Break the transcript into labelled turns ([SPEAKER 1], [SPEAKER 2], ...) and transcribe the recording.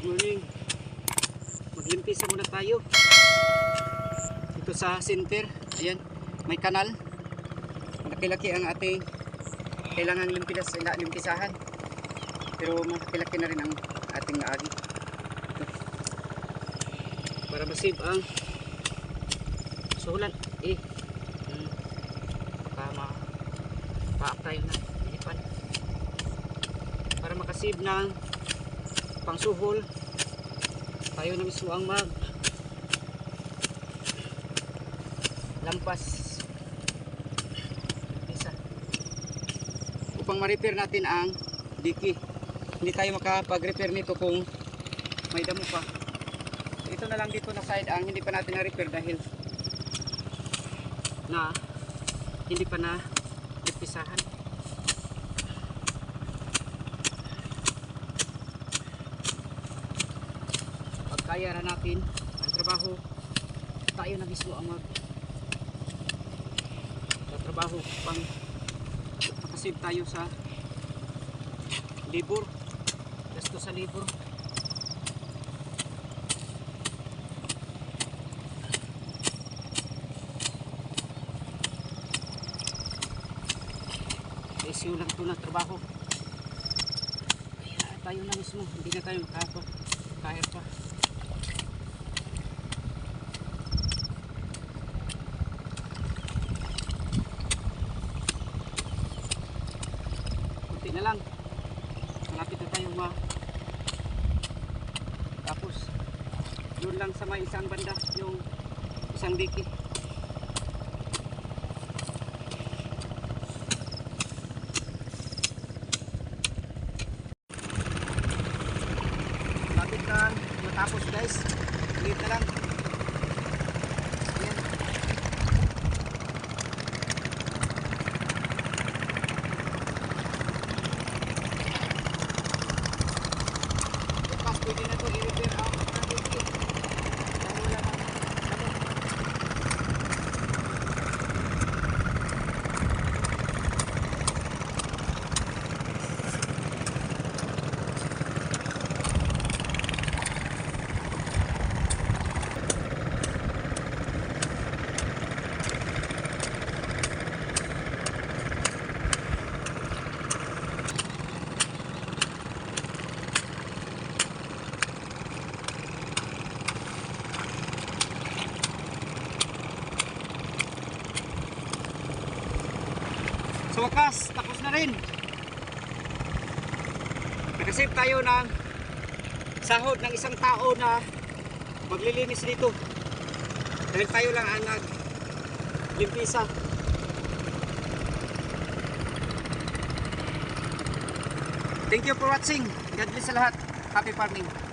[SPEAKER 1] Good morning. Maglimpisa muna tayo. Dito sa center. Ayan. May kanal. Malaki-laki ang ating kailangan limpidas, ila- limpisahan. Pero malaki-laki na rin ang ating naagi. Para masave ang suhulan. Eh. Hmm. Baka ma paak tayo na. Para makasave ng pangsuhol tayo na mismo ang mag lampas. Isa. Upang ma-repair natin ang diki. Hindi tayo makapag-repair nito kung may damo pa. Ito na lang dito na side ang hindi pa natin na-repair dahil na hindi pa na lipisahan kaya na natin ang trabaho. Tayo na mismo ang mag trabaho pang makasave tayo sa libur gasto sa libur issue lang ito na trabaho. Kaya tayo na mismo. Hindi na tayo kaya pa kunti na lang malapit na tayo ma tapos yun lang sa may isang banda yung isang diki Lapit na matapos guys. Ulit na lang. Ayan. Bukas pwede na ito i-repair ang ang diki. Dahil wala nang ano. Sa wakas, tapos na rin. Nakasave tayo ng sahod ng isang tao na maglilinis dito. Dahil tayo lang ang naglimpisa. Thank you for watching. God bless sa lahat. Happy farming.